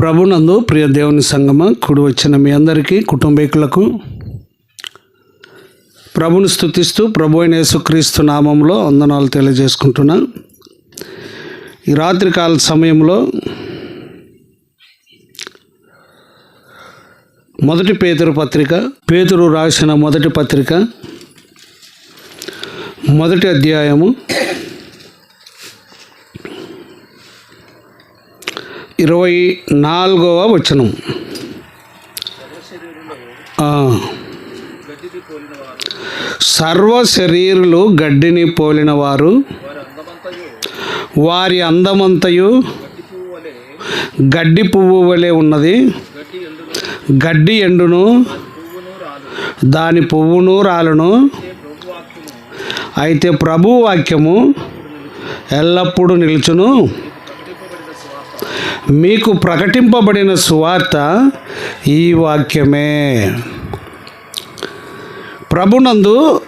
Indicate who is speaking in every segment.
Speaker 1: ప్రభునందు ప్రియ దేవుని సంగమ కుడి వచ్చిన మీ అందరికీ కుటుంబీకులకు ప్రభుని స్థుతిస్తూ ప్రభు అయిన యేసుక్రీస్తు నామంలో వందనాలు తెలియజేసుకుంటున్నా. ఈ రాత్రికాల సమయంలో మొదటి పేతురు పత్రిక పేతురు రాసిన మొదటి పత్రిక మొదటి అధ్యాయము ఇరవై నాలుగవ వచనం. సర్వ శరీరులు గడ్డిని పోలిన వారు వారి అందమంతయు గడ్డి పువ్వు వలె ఉన్నది. గడ్డి ఎండును దాని పువ్వును రాలును. అయితే ప్రభు వాక్యము ఎల్లప్పుడూ నిలుచును. మీకు ప్రకటింపబడిన సువార్త ఈ వాక్యమే. ప్రభునందు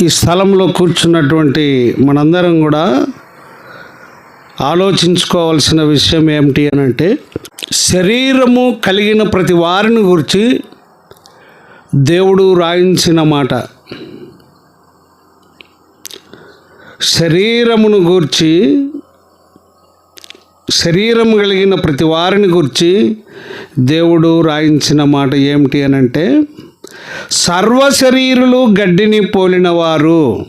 Speaker 1: ఈ స్థలంలో కూర్చున్నటువంటి మనందరం కూడా ఆలోచించుకోవాల్సిన విషయం ఏమిటి అని అంటే శరీరము కలిగిన ప్రతి వారిని గురించి దేవుడు రాయించిన మాట. శరీరమును గూర్చి శరీరం కలిగిన ప్రతి వారిని గురించి దేవుడు రాయించిన మాట ఏమిటి అని అంటే సర్వశరీరులు గడ్డిని పోలిన వారు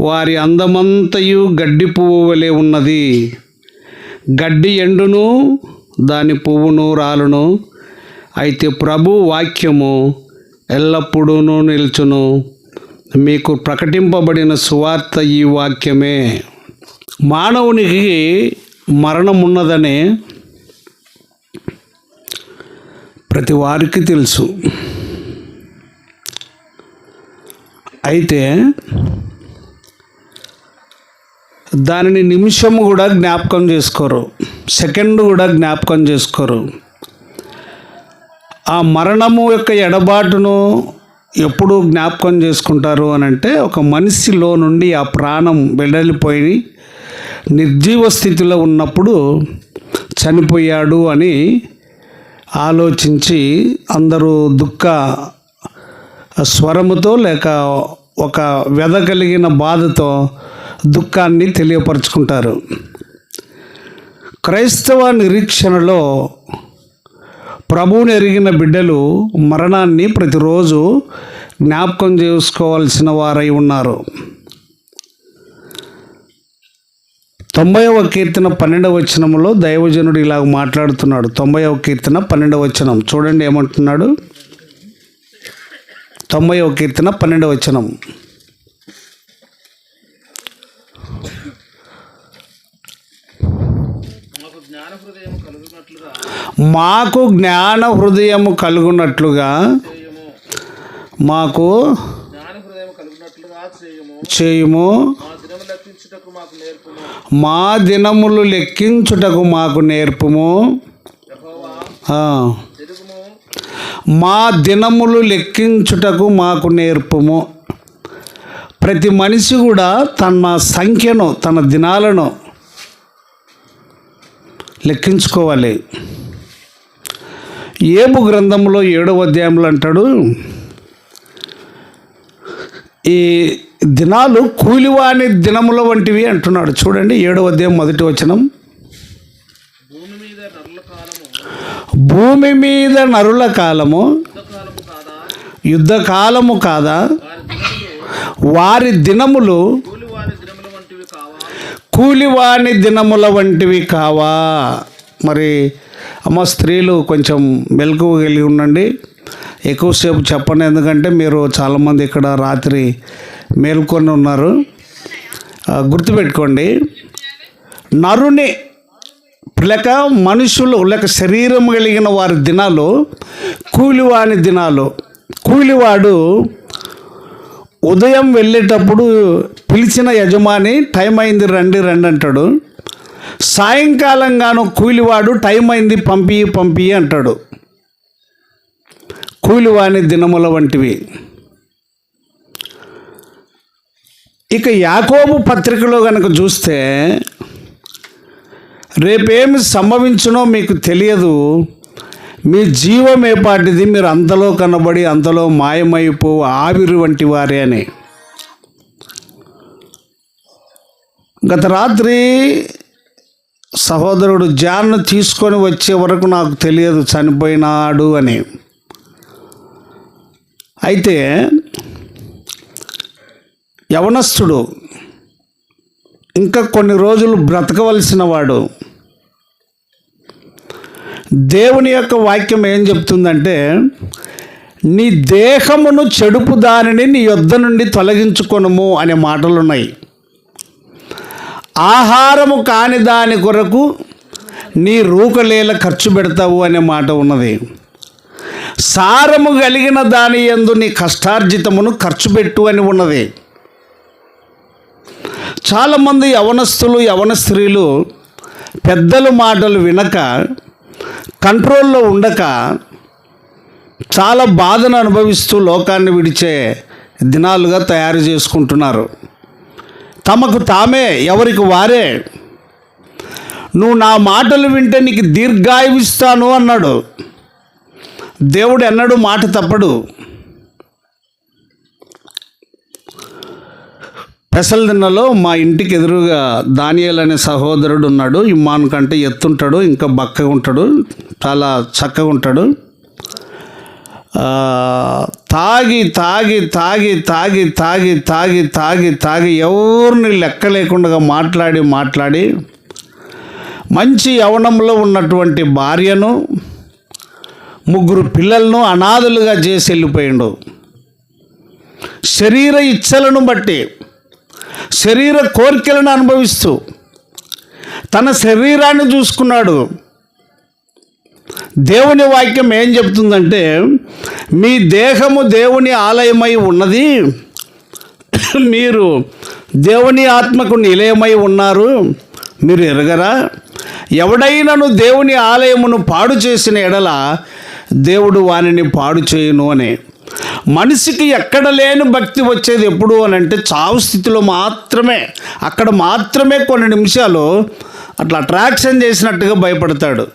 Speaker 1: వారి అందమంతయు గడ్డి పువ్వు వలె ఉన్నది. గడ్డి ఎండును దాని పువ్వును రాలును అయితే ప్రభు వాక్యము ఎల్లప్పుడూ నిల్చును. మీకు ప్రకటింపబడిన సువార్త ఈ వాక్యమే. మానవునికి మరణం ఉన్నదని ప్రతి వారికి తెలుసు. అయితే దానిని నిమిషం కూడా జ్ఞాపకం చేసుకోరు. సెకండ్ కూడా జ్ఞాపకం చేసుకోరు. ఆ మరణము యొక్క ఎడబాటును ఎప్పుడు జ్ఞాపకం చేసుకుంటారు అని అంటే ఒక మనిషిలో నుండి ఆ ప్రాణం వెడలిపోయి నిర్జీవ స్థితిలో ఉన్నప్పుడు చనిపోయాడు అని ఆలోచించి అందరూ దుఃఖ స్వరముతో లేక ఒక వ్యధ కలిగిన బాధతో దుఃఖాన్ని తెలియపరుచుకుంటారు. క్రైస్తవ నిరీక్షణలో ప్రభువుని ఎరిగిన బిడ్డలు మరణాన్ని ప్రతిరోజు జ్ఞాపకం చేసుకోవాల్సిన వారై ఉన్నారు. తొంభైవ కీర్తన పన్నెండవ వచనంలో దైవజనుడు ఇలాగ మాట్లాడుతున్నాడు. తొంభైవ కీర్తన పన్నెండవ వచనం. చూడండి ఏమంటున్నాడు? తొంభైవ కీర్తన పన్నెండవ వచనం. మాకు జ్ఞాన హృదయము కలుగునట్లుగా మాకు
Speaker 2: జ్ఞాన హృదయం కలుగునట్లుగా చేయము.
Speaker 1: చేయుము.
Speaker 2: మా
Speaker 1: దినములు లెక్కించుటకు మాకు నేర్పుము. మా దినములు లెక్కించుటకు మాకు నేర్పుము. ప్రతి మనిషి కూడా తన సంఖ్యను తన దినాలను లెక్కించుకోవాలి. ఏబు గ్రంథంలో ఏడవ అధ్యాయంలో అంటాడు ఈ దినాలు కూలివాని దినముల వంటివి అంటున్నాడు. చూడండి ఏడవ అధ్యాయం మొదటి వచనం.
Speaker 2: భూమి మీద నరుల కాలము యుద్ధకాలము కాదా?
Speaker 1: యుద్ధ కాలము కాదా
Speaker 2: వారి దినములు
Speaker 1: కూలివాణి దినముల
Speaker 2: వంటివి కావా
Speaker 1: కూలివాని దినముల వంటివి కావా? మరి అమ్మ స్త్రీలు కొంచెం మెలకువ కలిగి ఉండండి. ఎక్కువసేపు చెప్పండి ఎందుకంటే మీరు చాలామంది ఇక్కడ రాత్రి మేల్కొని ఉన్నారు. గుర్తుపెట్టుకోండి నరుని లేక మనుషులు లేక శరీరం కలిగిన వారి దినాలు కూలివాని దినాలు. కూలివాడు ఉదయం వెళ్ళేటప్పుడు పిలిచిన యజమాని టైం అయింది రండి రండి అంటాడు. సాయంకాలంగాను కూలివాడు టైం అయింది పంపి పంపి అంటాడు. కూలివాని దినముల వంటివి. ఇక యాకోబు పత్రికలో కనుక చూస్తే రేపేమి సంభవించునో మీకు తెలియదు. మీ జీవం ఏపాటిది మీరు అంతలో కనబడి అంతలో మాయమైపో ఆవిరి వంటి వారే అని. గత రాత్రి సహోదరుడు జాన్ను తీసుకొని వచ్చే వరకు నాకు తెలియదు చనిపోయినాడు అని. అయితే యవనస్తుడు ఇంకా కొన్ని రోజులు బ్రతకవలసిన వాడు దేవుని యొక్క వాక్యం ఏం చెప్తుందంటే నీ దేహమును చెడుపు దానిని నీ యొద్ద నుండి తొలగించుకొనుము అనే మాటలు ఉన్నాయి ఆహారము కాని దాని కొరకు నీ రూకలేల ఖర్చు పెడతావు అనే మాట ఉన్నది. సారము కలిగిన దాని యందు నీ కష్టార్జితమును ఖర్చు పెట్టు అని ఉన్నది. చాలామంది యవనస్తులు యవన స్త్రీలు పెద్దల మాటలు వినక కంట్రోల్లో ఉండక చాలా బాధను అనుభవిస్తూ లోకాన్ని విడిచే దినాలుగా తయారు చేసుకుంటున్నారు. తమకు తామే ఎవరికి వారే నువ్వు నా మాటలు వింటే నీకు దీర్ఘాయువిస్తాను అన్నాడు. దేవుడు ఎన్నడూ మాట తప్పడు. పెసల దిన్నలో మా ఇంటికి ఎదురుగా దానియల్ అనే సహోదరుడు ఉన్నాడు. ఇమ్మాన్ కంటే ఎత్తుంటాడు ఇంకా బక్కగా ఉంటాడు చాలా చక్కగా ఉంటాడు. తాగి తాగి తాగి తాగి తాగి తాగి తాగి తాగి ఎవరిని లెక్క లేకుండా మాట్లాడి మాట్లాడి మంచి యవనంలో ఉన్నటువంటి భార్యను ముగ్గురు పిల్లలను అనాథలుగా చేసి వెళ్ళిపోయిండు. శరీర ఇచ్చలను బట్టి శరీర కోరికలను అనుభవిస్తూ తన శరీరాన్ని చూసుకున్నాడు. దేవుని వాక్యం ఏం చెప్తుందంటే మీ దేహము దేవుని ఆలయమై ఉన్నది. మీరు దేవుని ఆత్మకు నిలయమై ఉన్నారు. మీరు ఎరగరా? ఎవడైనను దేవుని ఆలయమును పాడు చేసిన ఎడల దేవుడు వానిని పాడు చేయును అని. మనిషికి ఎక్కడ లేని భక్తి వచ్చేది ఎప్పుడు అని అంటే చావు స్థితిలో మాత్రమే. అక్కడ మాత్రమే కొన్ని నిమిషాలు అట్లా అట్రాక్షన్ చేసినట్టుగా భయపడతాడు.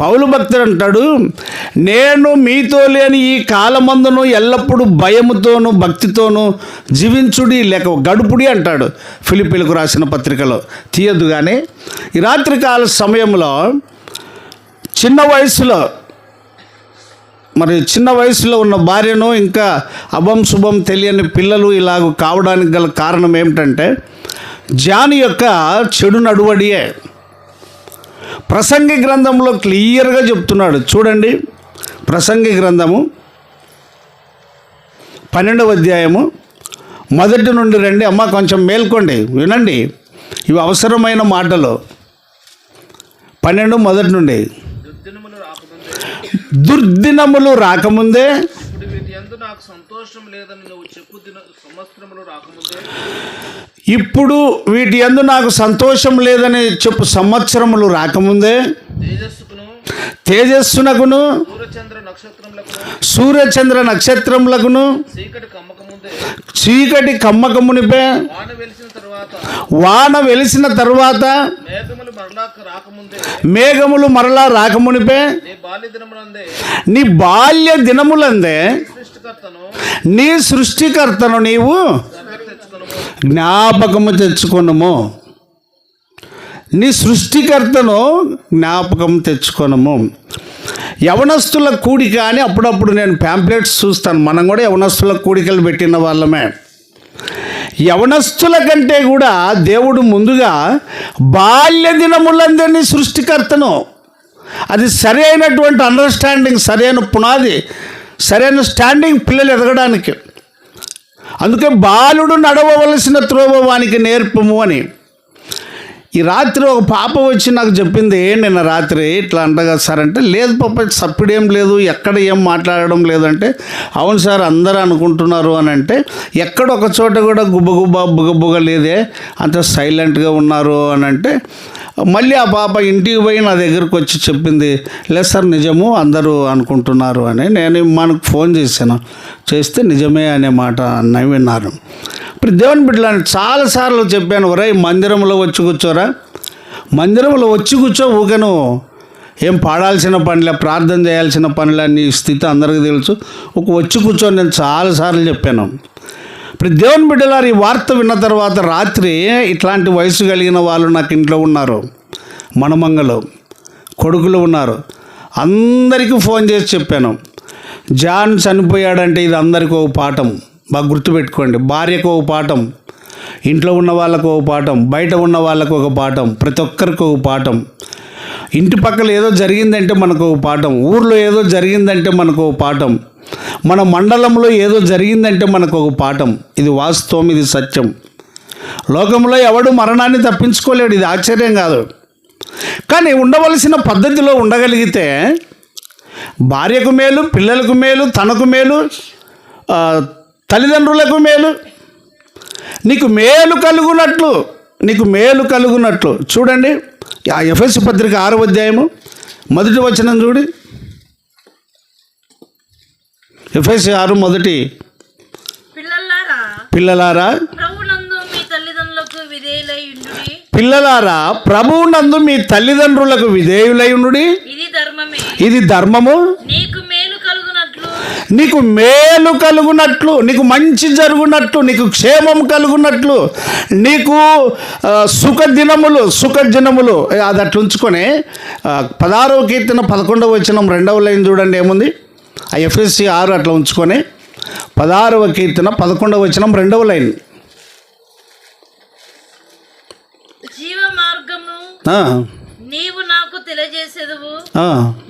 Speaker 1: పౌలు భక్తుడు అంటాడు నేను మీతో లేని ఈ కాలమందును ఎల్లప్పుడూ భయముతోనూ భక్తితోనూ జీవించుడి లేక గడుపుడి అంటాడు ఫిలిపిలకు రాసిన పత్రికలో. తీయద్దు కానీ ఈ రాత్రికాల సమయంలో చిన్న వయసులో మరి చిన్న వయసులో ఉన్న భార్యను ఇంకా అభం శుభం తెలియని పిల్లలు ఇలాగ కావడానికి గల కారణం ఏమిటంటే జాని యొక్క చెడు నడువడియే. ప్రసంగి గ్రంథంలో క్లియర్గా చెప్తున్నాడు. చూడండి ప్రసంగి గ్రంథము పన్నెండవ అధ్యాయము మొదటి నుండి రండి. అమ్మ కొంచెం మేల్కోండి వినండి. ఇవి అవసరమైన మాటలు. పన్నెండు మొదటి నుండి.
Speaker 2: దుర్దినములు రాకముందే ఇప్పుడు వీటి యందు నాకు సంతోషం లేదని చెప్పు సంవత్సరములు రాకముందే
Speaker 1: ఇప్పుడు తేజస్సునకును
Speaker 2: సూర్యచంద్ర
Speaker 1: నక్షత్రములకును
Speaker 2: చీకటి
Speaker 1: కమ్మకమునిపే
Speaker 2: వాన వెలిసిన తరువాత మేఘములు
Speaker 1: మరలా రాకమునిపే
Speaker 2: నీ బాల్య దినములందే
Speaker 1: నీ
Speaker 2: సృష్టికర్తను
Speaker 1: నీవు జ్ఞాపకము తెచ్చుకున్నాము నీ సృష్టికర్తను జ్ఞాపకం తెచ్చుకోనము. యవనస్తుల కూడిక అని అప్పుడప్పుడు నేను ప్యాంప్లెట్స్ చూస్తాను. మనం కూడా యవనస్తుల కూడికలు పెట్టిన వాళ్ళమే. యవనస్తుల కంటే కూడా దేవుడు ముందుగా బాల్య దినములందరినీ సృష్టికర్తను. అది సరి అయినటువంటి అండర్స్టాండింగ్ సరైన పునాది సరైన స్టాండింగ్ పిల్లలు ఎదగడానికి. అందుకే బాలుడు నడవవలసిన త్రోవ వానికి నేర్పము అని. ఈ రాత్రి ఒక పాప వచ్చి నాకు చెప్పింది నిన్న రాత్రి ఇట్లా అంటగా సార్? అంటే లేదు పాప సప్పిడేం లేదు ఎక్కడ ఏం మాట్లాడడం లేదంటే అవును సార్ అందరూ అనుకుంటున్నారు అని అంటే ఎక్కడ ఒక చోట కూడా గుబ్బగుబ్బ బుగబుగ లేదే అంత సైలెంట్గా ఉన్నారు అని అంటే మళ్ళీ ఆ పాప ఇంటికి పోయి నా దగ్గరకు వచ్చి చెప్పింది లేదు సార్ నిజము అందరూ అనుకుంటున్నారు అని. నేను మనకు ఫోన్ చేశాను. చేస్తే నిజమే అనే మాట అన్న విన్నాను ఇప్పుడు దేవుని బిడ్డలని చాలాసార్లు చెప్పాను ఒరే మందిరంలో వచ్చి కూర్చోరా. మందిరంలో వచ్చి కూర్చో ఊకను ఏం పాడాల్సిన పనిలే ప్రార్థన చేయాల్సిన పనిలే నీ స్థితి అందరికీ తెలుసు. ఒక వచ్చి కూర్చొని నేను చాలాసార్లు చెప్పాను. ఇప్పుడు దేవుని బిడ్డలారు ఈ వార్త విన్న తర్వాత రాత్రి ఇట్లాంటి వయసు కలిగిన వాళ్ళు నాకు ఇంట్లో ఉన్నారు. మనమంగలు కొడుకులు ఉన్నారు. అందరికీ ఫోన్ చేసి చెప్పాను. జాన్ చనిపోయాడంటే ఇది అందరికీ ఒక పాఠం. బాగా గుర్తుపెట్టుకోండి. భార్యకు ఒక పాఠం ఇంట్లో ఉన్న వాళ్ళకు ఒక పాఠం బయట ఉన్న వాళ్ళకు ఒక పాఠం ప్రతి ఒక్కరికి ఒక పాఠం. ఇంటి పక్కల ఏదో జరిగిందంటే మనకు ఒక పాఠం ఊర్లో ఏదో జరిగిందంటే మనకు ఒక పాఠం మన మండలంలో ఏదో జరిగిందంటే మనకు ఒక పాఠం. ఇది వాస్తవం ఇది సత్యం. లోకంలో ఎవడు మరణాన్ని తప్పించుకోలేడు ఇది ఆశ్చర్యం కాదు. కానీ ఉండవలసిన పద్ధతిలో ఉండగలిగితే భార్యకు మేలు పిల్లలకు మేలు తనకు మేలు తల్లిదండ్రులకు మేలు నీకు మేలు కలుగునట్లు నీకు మేలు కలుగునట్లు. చూడండి ఆ ఎఫ్ఎస్ పత్రిక ఆరో అధ్యాయము మొదటి వచనం చూడి. ఎఫ్ఎస్ ఆరు మొదటి.
Speaker 3: పిల్లలారా
Speaker 1: పిల్లలారా
Speaker 3: ప్రభునందు మీ తల్లిదండ్రులకు విధేయులై
Speaker 1: ప్రభువునందు విధేయులైనుడి
Speaker 3: ఇది ధర్మమే. నీకు
Speaker 1: నీకు మేలు కలుగునట్లు నీకు మంచి జరుగునట్లు నీకు క్షేమం కలుగునట్లు నీకు ఆ, సుఖ దినములు సుఖ దినములు అది అట్లా ఉంచుకొని పదహారవ కీర్తన పదకొండవ వచ్చిన రెండవ లైన్ చూడండి ఏముంది? ఆ ఎఫ్ఎస్సి ఆరు అట్లా ఉంచుకొని పదహారవ కీర్తన పదకొండవ వచనం రెండవ లైన్.
Speaker 3: నీవు నాకు తెలియజేసేదవు.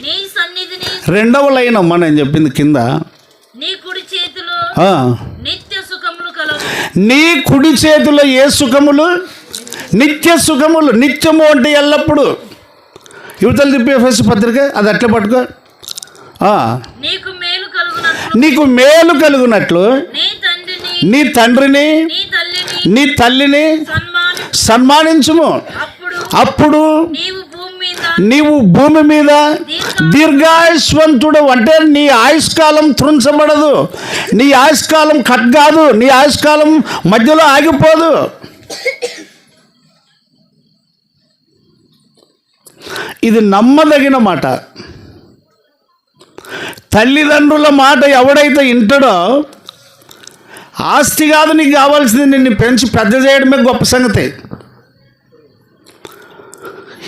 Speaker 3: నీ సన్నిధిని
Speaker 1: రెండవ లైన్ అమ్మ నేను చెప్పింది కింద.
Speaker 3: నీ కుడి చేతిలో. నిత్య సుఖములు కలవు.
Speaker 1: నీ కుడి చేతిలో ఏ సుఖములు? నిత్య సుఖములు. నిత్యము అంటే ఎల్లప్పుడు. యువతలు తిప్పి ఎఫ్ఎస్ పత్రిక అది అట్లా పట్టుకో.
Speaker 3: నీకు మేలు కలుగునట్లు.
Speaker 1: నీకు మేలు కలుగునట్లు.
Speaker 3: నీ తండ్రిని.
Speaker 1: నీ
Speaker 3: తల్లిని.
Speaker 1: సన్మానించుము.
Speaker 3: అప్పుడు నీవు భూమి మీద
Speaker 1: దీర్ఘాయుష్వంతుడు అంటే నీ ఆయుష్కాలం త్రుంచబడదు నీ ఆయుష్కాలం కట్ కాదు నీ ఆయుష్కాలం మధ్యలో ఆగిపోదు. ఇది నమ్మదగిన మాట. తల్లిదండ్రుల మాట ఎవడైతే వింటాడో ఆస్తి కాదు నీకు కావాల్సింది నిన్ను పెంచి పెద్ద చేయడమే గొప్ప సంగతి.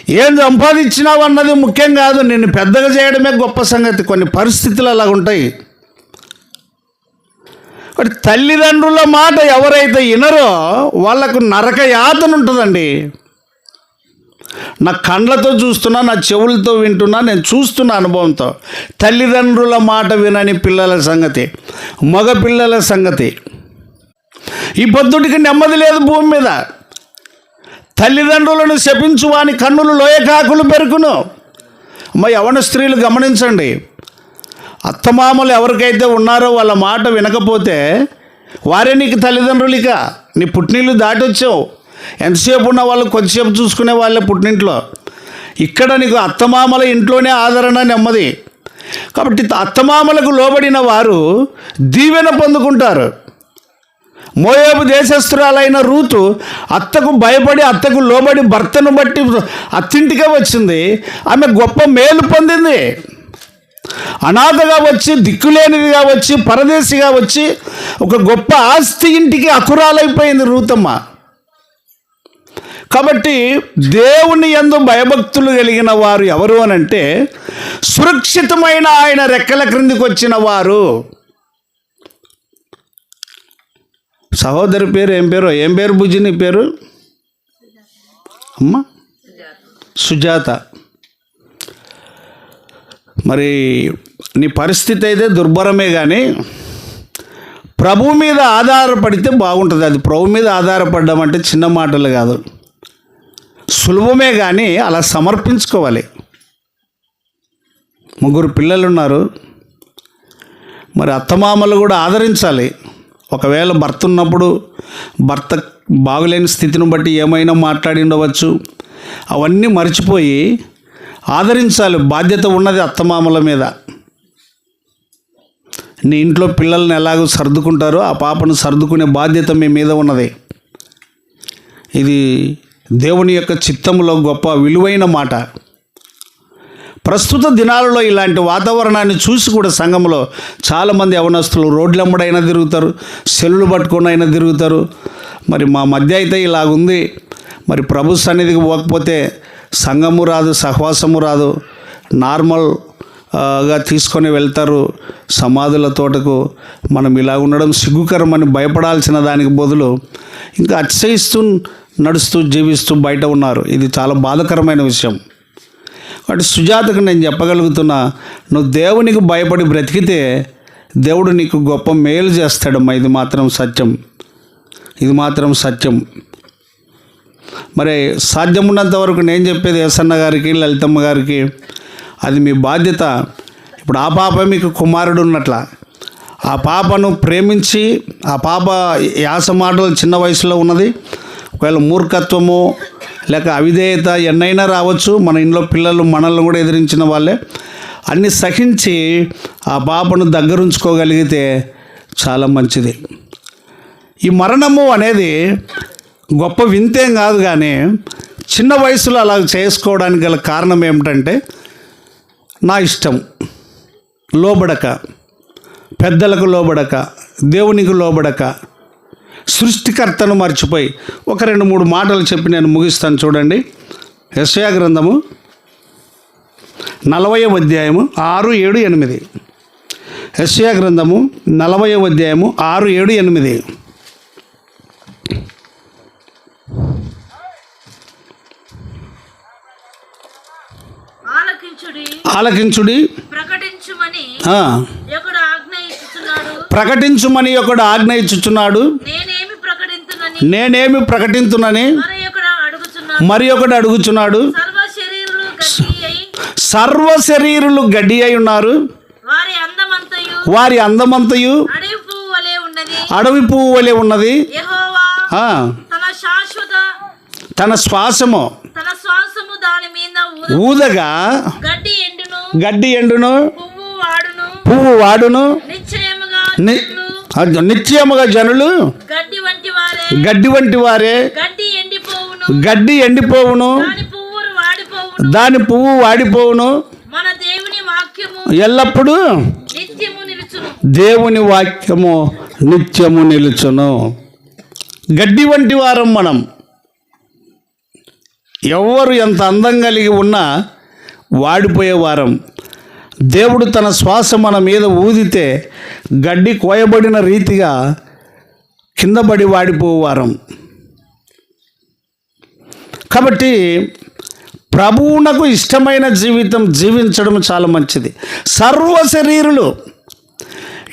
Speaker 1: ఏం సంపాదించినావు అన్నది ముఖ్యం కాదు. నిన్ను పెద్దగా చేయడమే గొప్ప సంగతి. కొన్ని పరిస్థితులు అలా ఉంటాయి. మరి తల్లిదండ్రుల మాట ఎవరైతే వినరో వాళ్ళకు నరక యాతన ఉంటుందండి. నా కండ్లతో చూస్తున్నా నా చెవులతో వింటున్నా నేను చూస్తున్న అనుభవంతో తల్లిదండ్రుల మాట వినని పిల్లల సంగతి మగ పిల్లల సంగతి. ఈ పొద్దుటికి నెమ్మది లేదు భూమి మీద. తల్లిదండ్రులను శపించు వాని కన్నులు లోయకాకులు పెరుకును అమ్మ యవన స్త్రీలు గమనించండి. అత్తమామలు ఎవరికైతే ఉన్నారో వాళ్ళ మాట వినకపోతే వారే నీకు తల్లిదండ్రులు ఇక నీ పుట్టినీళ్ళు దాటొచ్చావు. ఎంతసేపు ఉన్న వాళ్ళు కొద్దిసేపు చూసుకునే వాళ్ళే పుట్టినింట్లో. ఇక్కడ నీకు అత్తమామల ఇంట్లోనే ఆదరణ నెమ్మది. కాబట్టి అత్తమామలకు లోబడిన వారు దీవెన పొందుకుంటారు. మోయాబు దేశస్తురాలైన రూతు అత్తకు భయపడి అత్తకు లోబడి భర్తను బట్టి అత్తింటికే వచ్చింది. ఆమె గొప్ప మేలు పొందింది. అనాథగా వచ్చి దిక్కులేనిదిగా వచ్చి పరదేశిగా వచ్చి ఒక గొప్ప ఆస్తి ఇంటికి అకురాలైపోయింది రూతమ్మ. కాబట్టి దేవుని ఎందు భయభక్తులు కలిగిన వారు ఎవరు అని అంటే సురక్షితమైన ఆయన రెక్కల క్రిందికి వచ్చిన వారు. సహోదరి పేరు ఏం పేరు? ఏం పేరు బుజ్జి నీ పేరు? అమ్మ. సుజాత. మరి నీ పరిస్థితి అయితే దుర్భరమే కానీ ప్రభు మీద ఆధారపడితే బాగుంటుంది. అది ప్రభు మీద ఆధారపడడం అంటే చిన్న మాటలు కాదు. సులభమే కానీ అలా సమర్పించుకోవాలి. ముగ్గురు పిల్లలు ఉన్నారు మరి అత్తమామలు కూడా ఆదరించాలి. ఒకవేళ భర్త ఉన్నప్పుడు భర్త బాగులేని స్థితిని బట్టి ఏమైనా మాట్లాడి ఉండవచ్చు. అవన్నీ మర్చిపోయి ఆదరించాలి. బాధ్యత ఉన్నది అత్తమామల మీద. నీ ఇంట్లో పిల్లల్ని ఎలాగో సర్దుకుంటారో ఆ పాపను సర్దుకునే బాధ్యత మీ మీద ఉన్నది. ఇది దేవుని యొక్క చిత్తంలో గొప్ప విలువైన మాట. ప్రస్తుత దినాలలో ఇలాంటి వాతావరణాన్ని చూసి కూడా సంఘంలో చాలామంది యవనస్తులు రోడ్లెంబడైనా తిరుగుతారు సెల్లులు పట్టుకొని అయినా తిరుగుతారు. మరి మా మధ్య అయితే ఇలాగుంది. మరి ప్రభు సన్నిధికి పోకపోతే సంఘము రాదు సహవాసము రాదు. నార్మల్గా తీసుకొని వెళ్తారు సమాధుల తోటకు. మనం ఇలా ఉండడం సిగ్గుకరమని భయపడాల్సిన దానికి బదులు ఇంకా అతిశయిస్తూ నడుస్తూ జీవిస్తూ బయట ఉన్నారు. ఇది చాలా బాధకరమైన విషయం. వాటి సుజాతకు నేను చెప్పగలుగుతున్నా నువ్వు దేవునికి భయపడి బ్రతికితే దేవుడు నీకు గొప్ప మేలు చేస్తాడమ్మా. ఇది మాత్రం సత్యం. ఇది మాత్రం సత్యం. మరి సాధ్యమున్నంత వరకు నేను చెప్పేది ఎస్ఎన్న గారికి లలితమ్మ గారికి అది మీ బాధ్యత. ఇప్పుడు ఆ పాప మీకు కుమారుడు ఉన్నట్ల. ఆ పాపను ప్రేమించి ఆ పాప యాస మాటలు చిన్న వయసులో ఉన్నది. ఒకవేళ మూర్ఖత్వము లేక అవిధేయత ఎన్నైనా రావచ్చు. మన ఇంట్లో పిల్లలు మనల్ని కూడా ఎదిరించిన వాళ్ళే. అన్ని సహించి ఆ పాపను దగ్గరుంచుకోగలిగితే చాలా మంచిది. ఈ మరణము అనేది గొప్ప వింతేం కాదు కానీ చిన్న వయసులో అలా చేసుకోవడానికి గల కారణం ఏమిటంటే నా ఇష్టం. లోబడక. పెద్దలకు లోబడక. దేవునికి లోబడక. సృష్టికర్తను మర్చిపోయి ఒక రెండు మూడు మాటలు చెప్పి నేను ముగిస్తాను చూడండి. యశయా గ్రంథము నలభై అధ్యాయము ఆరు ఏడు ఎనిమిది. యశయా గ్రంథము నలభై అధ్యాయము ఆరు ఏడు ఎనిమిది.
Speaker 3: ఆలకించుడి ప్రకటించుమని ఒకడు ఆజ్ఞ ఇచ్చుచున్నాడు నేనేమి ప్రకటించునని మరి ఒకటి అడుగుచున్నాడు. సర్వ శరీరులు
Speaker 1: గడ్డి అయి ఉన్నారు.
Speaker 3: వారి అందమంతయు అడవి పువ్వు వలె ఉన్నది. తన
Speaker 1: శ్వాసము ఊదగా
Speaker 3: గడ్డి ఎండును పువ్వు వాడును. నిశ్చయముగా
Speaker 1: జనులు
Speaker 3: గడ్డి వంటి వారే.
Speaker 1: గడ్డి
Speaker 3: ఎండిపోవును. దాని
Speaker 1: పువ్వు వాడిపోవును. ఎల్లప్పుడూ దేవుని వాక్యము నిత్యము నిలుచును. గడ్డి వంటి వారం మనం. ఎవరు ఎంత అందం కలిగి ఉన్నా వాడిపోయే వారం. దేవుడు తన శ్వాస మన మీద ఊదితే గడ్డి కోయబడిన రీతిగా కింద పడి వాడిపోవారం కాబట్టి ప్రభువునకు ఇష్టమైన జీవితం జీవించడం చాలా మంచిది. సర్వ శరీరులు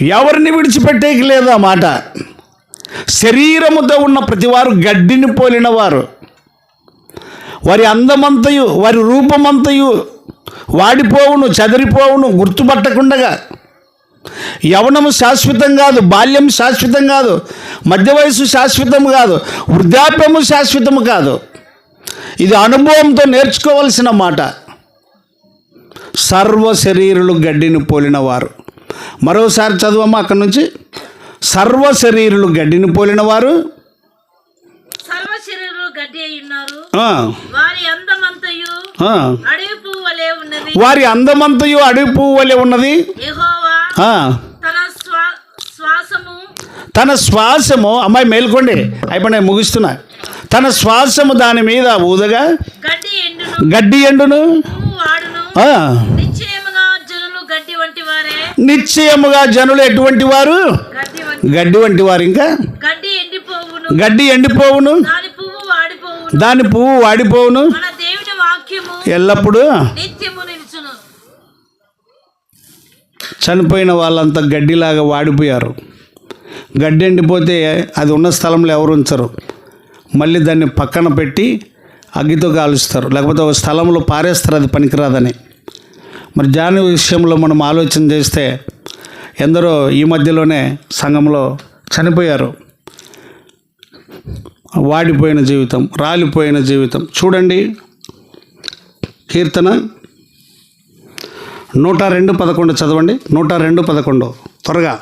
Speaker 1: ఎవరిని విడిచిపెట్టేకి లేదు ఆ మాట. శరీరముతో ఉన్న ప్రతివారు గడ్డిని పోలిన వారు వారి అందమంతయు వారి రూపమంతయు వాడిపోవును చదిరిపోవును గుర్తుపట్టకుండగా యవనము శాశ్వతం కాదు బాల్యం శాశ్వతం కాదు మధ్య వయసు శాశ్వతం కాదు వృద్ధాప్యము శాశ్వతము కాదు. ఇది అనుభవంతో నేర్చుకోవలసిన మాట. సర్వ శరీరులు గడ్డిని పోలిన వారు మరోసారి చదువమ్మా అక్కడి నుంచి. సర్వ శరీరులు గడ్డిని పోలిన వారు
Speaker 3: అందమంతయు. అడవి పువ్వు వలె ఉన్నది. తన శ్వాసము.
Speaker 1: తన శ్వాసము అమ్మాయి మేల్కోండి. అయిపోయి నేను ముగిస్తున్నా. తన శ్వాసము దాని మీద ఊదగా
Speaker 3: గడ్డి ఎండును. నిశ్చయముగా జనులు
Speaker 1: ఎటువంటి వారు?
Speaker 3: గడ్డి వంటి
Speaker 1: వారు ఇంకా?
Speaker 3: గడ్డి ఎండిపోవును. దాని పువ్వు వాడిపోవును.
Speaker 1: ఎల్లప్పుడూ చనిపోయిన వాళ్ళంతా గడ్డిలాగా వాడిపోయారు. గడ్డి ఎండిపోతే అది ఉన్న స్థలంలో ఎవరు ఉంచరు. మళ్ళీ దాన్ని పక్కన పెట్టి అగ్గితో కాలుస్తారు. లేకపోతే ఒక స్థలంలో పారేస్తారు అది పనికిరాదని. మరి జాని విషయంలో మనం ఆలోచన చేస్తే ఎందరో ఈ మధ్యలోనే సంఘంలో చనిపోయారు. వాడిపోయిన జీవితం రాలిపోయిన జీవితం. చూడండి కీర్తన నూట రెండు పదకొండు చదవండి. నూట రెండు పదకొండు. త్వరగా.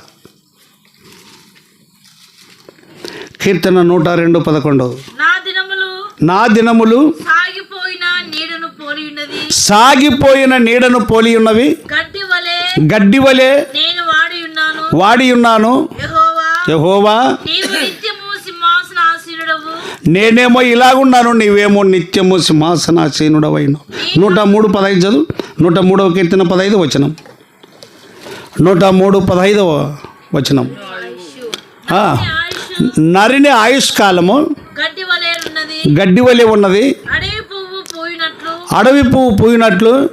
Speaker 1: కీర్తన నూట రెండు పదకొండు.
Speaker 3: నా దినములు సాగిపోయిన నీడను పోలి
Speaker 1: ఉన్నవి
Speaker 3: గడ్డి వలె వాడి ఉన్నాను యెహోవా
Speaker 1: నేనేమో ఇలాగున్నాను నీవేమో నిత్యము సింహాసనాసీనుడవైన నూట మూడు పదహైదు చదువు. నూట మూడవ కీర్తన పదహైదు వచనం. నూట మూడు పదహైదవ వచనం నరిని ఆయుష్కాలము.
Speaker 3: గడ్డి వలె ఉన్నది. అడవి పువ్వు పోయినట్లు.
Speaker 1: అడవి పువ్వు పూయినట్లు.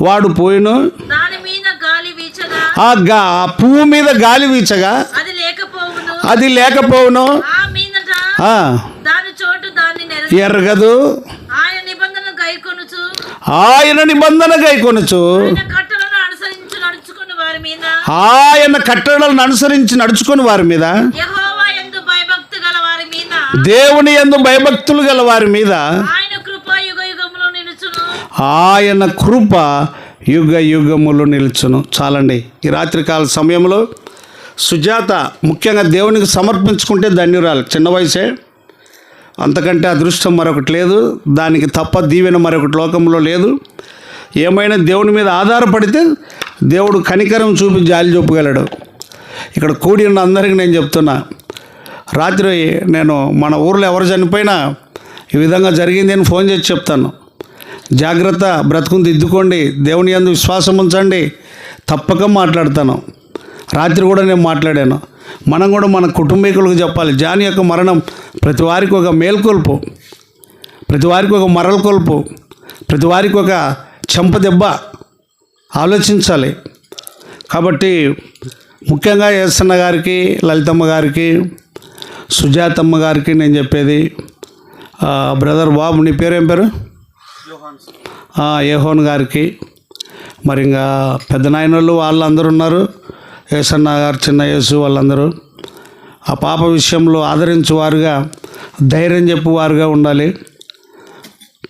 Speaker 3: వాడు పూయును.
Speaker 1: ఆ గా పువ్వు మీద గాలి వీచగా.
Speaker 3: అది లేకపోవును.
Speaker 1: ఎరగదు.
Speaker 3: గైకొనుచు
Speaker 1: ఆయన నిబంధన గైకొనచ్చు
Speaker 3: ఆయన
Speaker 1: కట్టడలను అనుసరించి నడుచుకుని వారి మీద. దేవుని యందు భయభక్తులు గల వారి మీద.
Speaker 3: ఆయన కృప యుగ యుగములు నిలుచును.
Speaker 1: చాలండి. ఈ రాత్రికాల సమయంలో సుజాత ముఖ్యంగా దేవునికి సమర్పించుకుంటే ధన్యురాలు. చిన్న వయసే. అంతకంటే అదృష్టం మరొకటి లేదు దానికి తప్ప దీవెన మరొకటి లోకంలో లేదు. ఏమైనా దేవుని మీద ఆధారపడితే దేవుడు కనికరం చూపి జాలి చూపగలడు. ఇక్కడ కూడి ఉన్న అందరికీ నేను చెప్తున్నా రాత్రి నేను మన ఊర్లో ఎవరు చనిపోయినా ఈ విధంగా జరిగింది అని ఫోన్ చేసి చెప్తాను. జాగ్రత్త బ్రతుకుని దిద్దుకోండి దేవుని యందు విశ్వాసం ఉంచండి తప్పక మాట్లాడతాను. రాత్రి కూడా నేను మాట్లాడాను. మనం కూడా మన కుటుంబీకులకు చెప్పాలి. జాని యొక్క మరణం ప్రతి వారికి ఒక మేల్కొల్పు ప్రతి వారికి ఒక మరలకొల్పు ప్రతి వారికి ఒక చెంప దెబ్బ ఆలోచించాలి. కాబట్టి ముఖ్యంగా ఎస్ఎన్న గారికి లలితమ్మ గారికి సుజాతమ్మ గారికి నేను చెప్పేది బ్రదర్ బాబు నీ పేరు ఏం పేరు? యెహోన్ గారికి. మరి ఇంకా పెద్ద నాయనోళ్ళు వాళ్ళందరూ ఉన్నారు. ఏసన్న గారు చిన్న యేసు వాళ్ళందరూ ఆ పాప విషయంలో ఆదరించేవారుగా ధైర్యం చెప్పువారుగా ఉండాలి.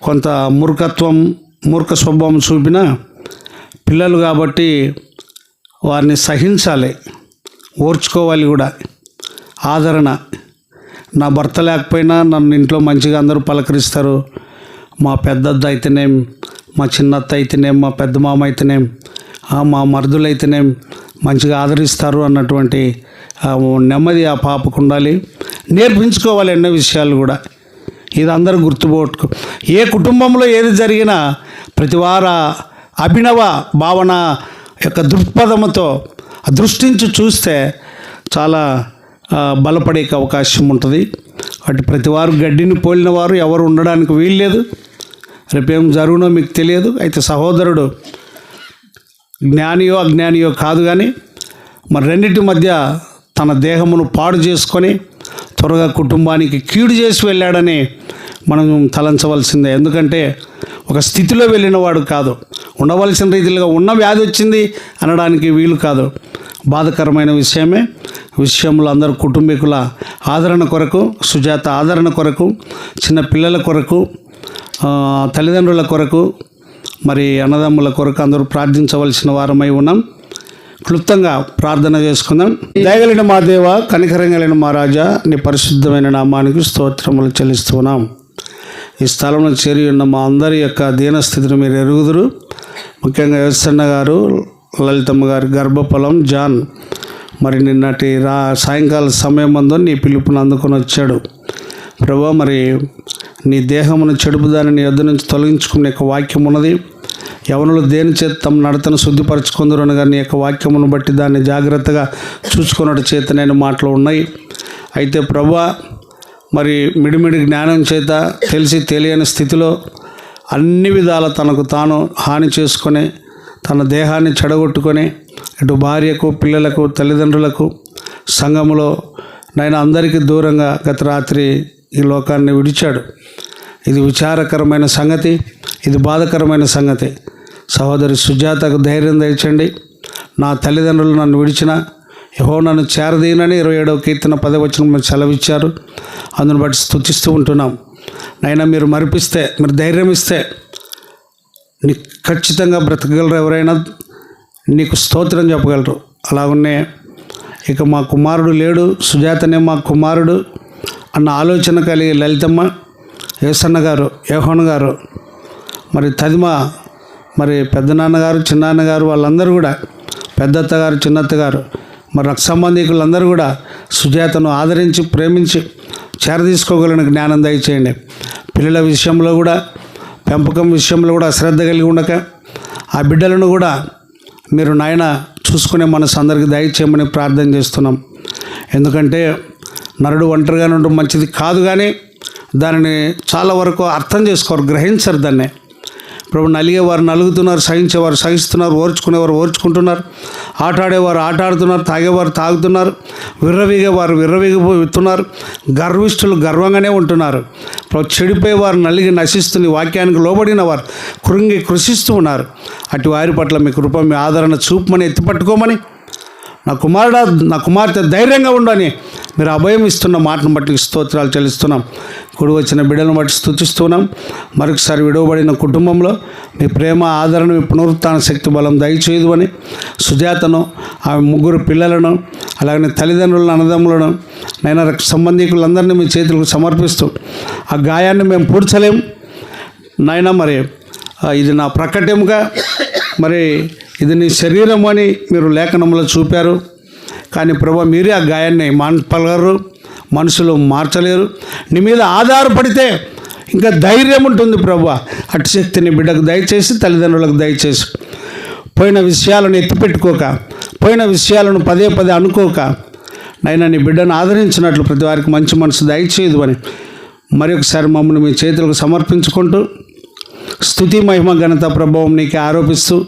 Speaker 1: కొంత మూర్ఖత్వం మూర్ఖ స్వభావం చూపిన పిల్లలు కాబట్టి వారిని సహించాలి ఓర్చుకోవాలి కూడా. ఆదరణ. నా భర్త లేకపోయినా నన్ను ఇంట్లో మంచిగా అందరూ పలకరిస్తారు. మా పెద్దద్ద అయితేనేం మా చిన్నత్త అయితేనేం మా పెద్ద మామ అయితేనేం మా మరుదులు అయితేనేం మంచిగా ఆదరిస్తారు అన్నటువంటి నెమ్మది ఆ పాపకు ఉండాలి. నేర్పించుకోవాలి ఎన్నో విషయాలు కూడా. ఇది అందరూ గుర్తుపోట్టుకో ఏ కుటుంబంలో ఏది జరిగినా ప్రతి వార అభినవ భావన యొక్క దృక్పథముతో దృష్టించి చూస్తే చాలా బలపడే అవకాశం ఉంటుంది. అటు ప్రతి వారు గడ్డిని పోలిన వారు ఎవరు ఉండడానికి వీల్లేదు. రేపేం జరుగునో మీకు తెలియదు. అయితే సహోదరుడు జ్ఞానియో అజ్ఞానియో కాదు కానీ మరి రెండింటి మధ్య తన దేహమును పాడు చేసుకొని త్వరగా కుటుంబానికి కీడు చేసి వెళ్ళాడని మనం తలంచవలసిందే. ఎందుకంటే ఒక స్థితిలో వెళ్ళినవాడు కాదు. ఉండవలసిన రీతిలో ఉన్న వ్యాధి వచ్చింది అనడానికి వీలు కాదు. బాధకరమైన విషయమే. విషయంలో అందరూ కుటుంబీకుల ఆదరణ కొరకు సుజాత ఆదరణ కొరకు చిన్న పిల్లల కొరకు తల్లిదండ్రుల కొరకు మరి అన్నదమ్ముల కొరకు అందరూ ప్రార్థించవలసిన వారమై ఉన్నాం. క్లుప్తంగా ప్రార్థన చేసుకుందాం. దయగలిన మా దేవ కనికరంగలిన కలిగిన మా రాజా నీ పరిశుద్ధమైన నామానికి స్తోత్రములు చెల్లిస్తున్నాం. ఈ స్థలంలో చేరి ఉన్న మా అందరి యొక్క దీనస్థితిని మీరు ఎరుగుదురు. ముఖ్యంగా యోసన్న గారు లలితమ్మ గారి గర్భఫలం జాన్ మరి నిన్నటి రా సాయంకాల సమయం అందు నీ పిలుపుని అందుకొని వచ్చాడు. ప్రభా మరి నీ దేహమును చెడుపు దాన్ని నీ నుంచి తొలగించుకునే యొక్క వాక్యం ఉన్నది యవనులు దేని చేత తమ నడతను శుద్ధిపరచుకుందరునగా నీ యొక్క వాక్యమును బట్టి దాన్ని జాగ్రత్తగా చూసుకున్నట్టు చేత నేను మాటలు ఉన్నాయి. అయితే ప్రభా మరి మిడిమిడి జ్ఞానం చేత తెలిసి తెలియని స్థితిలో అన్ని విధాల తనకు తాను హాని చేసుకొని తన దేహాన్ని చెడగొట్టుకొని ఇటు భార్యకు పిల్లలకు తల్లిదండ్రులకు సంఘములో నేను అందరికీ దూరంగా గత రాత్రి ఈ లోకాన్ని విడిచాడు. ఇది విచారకరమైన సంగతి ఇది బాధకరమైన సంగతి. సహోదరి సుజాతకు ధైర్యం తెచ్చండి నా తల్లిదండ్రులు నన్ను విడిచిన యహో నన్ను చేరదీనని ఇరవై ఏడవ కీర్తన పదవచనం మీరు సెలవిచ్చారు. అందును బట్టి స్థుతిస్తూ ఉంటున్నాం. నైనా మీరు మరిపిస్తే మీరు ధైర్యం ఇస్తే నీ ఖచ్చితంగా బ్రతకగలరు ఎవరైనా నీకు స్తోత్రం చెప్పగలరు. అలాగనే ఇక మా కుమారుడు లేడు సుజాతనే మా కుమారుడు. అన్న ఆలోచన కలిగి లలితమ్మ యేసన్న గారు యోహన్ గారు మరి తదిమ మరి పెద్ద నాన్నగారు చిన్నాన్నగారు వాళ్ళందరూ కూడా పెద్దత్త గారు చిన్నత్త గారు మరి రక్త సంబంధికులందరూ కూడా సుజాతను ఆదరించి ప్రేమించి చేరదీసుకోగలిగిన జ్ఞానం దయచేయండి. పిల్లల విషయంలో కూడా పెంపకం విషయంలో కూడా శ్రద్ధ కలిగి ఉండక ఆ బిడ్డలను కూడా మీరు నాయన చూసుకునే మనసు అందరికీ దయచేయమని ప్రార్థన చేస్తున్నాం. ఎందుకంటే నరుడు ఒంటరిగా ఉండడం మంచిది కాదు కానీ దానిని చాలా వరకు అర్థం చేసుకోరు గ్రహించరు దాన్ని. ప్రభు నలిగేవారు నలుగుతున్నారు సహించేవారు సహిస్తున్నారు ఓర్చుకునేవారు ఓర్చుకుంటున్నారు. ఆట ఆడేవారు ఆట ఆడుతున్నారు తాగేవారు తాగుతున్నారు. విర్రవీగేవారు విర్రవీగిపోతున్నారు. గర్విష్ఠులు గర్వంగానే ఉంటున్నారు. ప్రభు చెడిపోయేవారు నలిగి నశిస్తున్న వాక్యానికి లోబడిన వారు కృంగి కృషిస్తూ ఉన్నారు. అటు వారి పట్ల మీ కృప మీ ఆదరణ చూపమని ఎత్తిపట్టుకోమని నా కుమారుడ నా కుమార్తె ధైర్యంగా ఉండని మీరు అభయం ఇస్తున్న మాటను బట్టి స్తోత్రాలు చెల్లిస్తున్నాం. గుడి వచ్చిన బిడ్డలను బట్టి స్థుతిస్తున్నాం మరొకసారి విడవబడిన కుటుంబంలో మీ ప్రేమ ఆదరణ మీ పునరుత్న శక్తి బలం దయచేయదు అని సుజాతను ఆమె ముగ్గురు పిల్లలను అలాగనే తల్లిదండ్రులను అన్నదమ్ములను నైనా సంబంధికులందరినీ మీ చేతులకు సమర్పిస్తూ ఆ గాయాన్ని మేము పూడ్చలేం. నాయన మరి ఇది నా ప్రకటముగా మరి ఇది నీ శరీరం అని మీరు లేఖనంలో చూపారు. కానీ ప్రభు మీరే ఆ గాయాన్ని మాన్పలగరు మనసులో మార్చలేరు. నీ మీద ఆధారపడితే ఇంకా ధైర్యం ఉంటుంది ప్రభు. అటు శక్తిని బిడ్డకు దయచేసి తల్లిదండ్రులకు దయచేసి. పోయిన విషయాలను ఎత్తిపెట్టుకోక పోయిన విషయాలను పదే పదే అనుకోక నైనా నీ బిడ్డను ఆదరించినట్లు ప్రతి వారికి మంచి మనసు దయచేయదు అని మరి ఒకసారి మమ్మల్ని మీ చేతులకు సమర్పించుకుంటూ స్థుతి మహిమ ఘనత ప్రభావం నీకే ఆరోపిస్తూ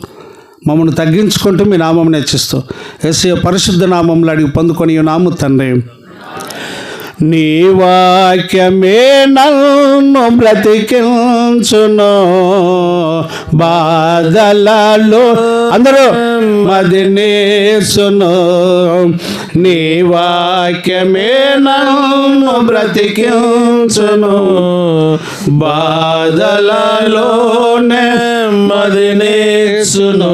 Speaker 1: మమ్మల్ని తగ్గించుకుంటూ మీ నామం నెచ్చిస్తూ ఎస్ఏ పరిశుద్ధ నామంలో అడిగి పొందుకొని నాము తండ్రి. నీ వాక్యమే నన్ను బ్రతికించును. బాధలలో అందరూ మదినేసును. నీ వాక్యమే నన్ను బ్రతికించును. బాధలలోనే మదినేసును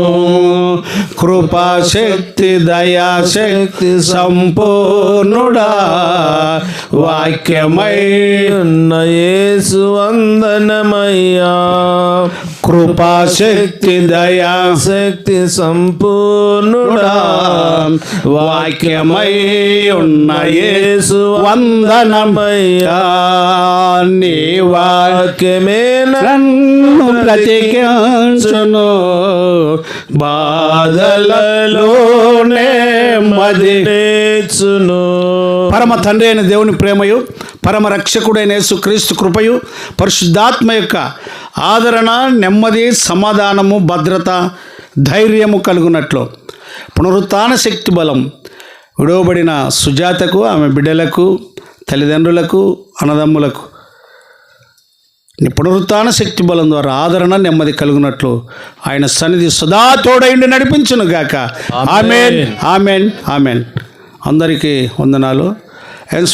Speaker 1: కృపాశక్తి దయాశక్తి సంపూర్ణుడా. వాక్యమై
Speaker 4: ఉన్న యేసు వందనమయ్యా.
Speaker 1: కృపాశక్తి దయా
Speaker 4: శక్తి సంపూర్ణుడా.
Speaker 1: వాక్యమై ఉన్న యేసు వందనమయ్యా. నీ
Speaker 4: వాక్యమే
Speaker 1: నన్ను బ్రతికించును బాధలలోనే మది
Speaker 4: నేర్చును
Speaker 1: పరమ తండ్రి అయిన దేవుని ప్రేమయు పరమ రక్షకుడైన యేసు క్రీస్తు కృపయు పరిశుద్ధాత్మ యొక్క ఆదరణ నెమ్మది సమాధానము భద్రత ధైర్యము కలుగునట్లు. పునరుత్థాన శక్తి బలం. విడవబడిన సుజాతకు ఆమె బిడ్డలకు తల్లిదండ్రులకు అన్నదమ్ములకు. నీ పునరుత్థాన శక్తి బలం ద్వారా ఆదరణ నెమ్మది కలుగునట్లు. ఆయన సన్నిధి సదా తోడైండి నడిపించును గాక. ఆమెన్. ఆమెన్. ఆమెన్. అందరికీ వందనాలు. అండ్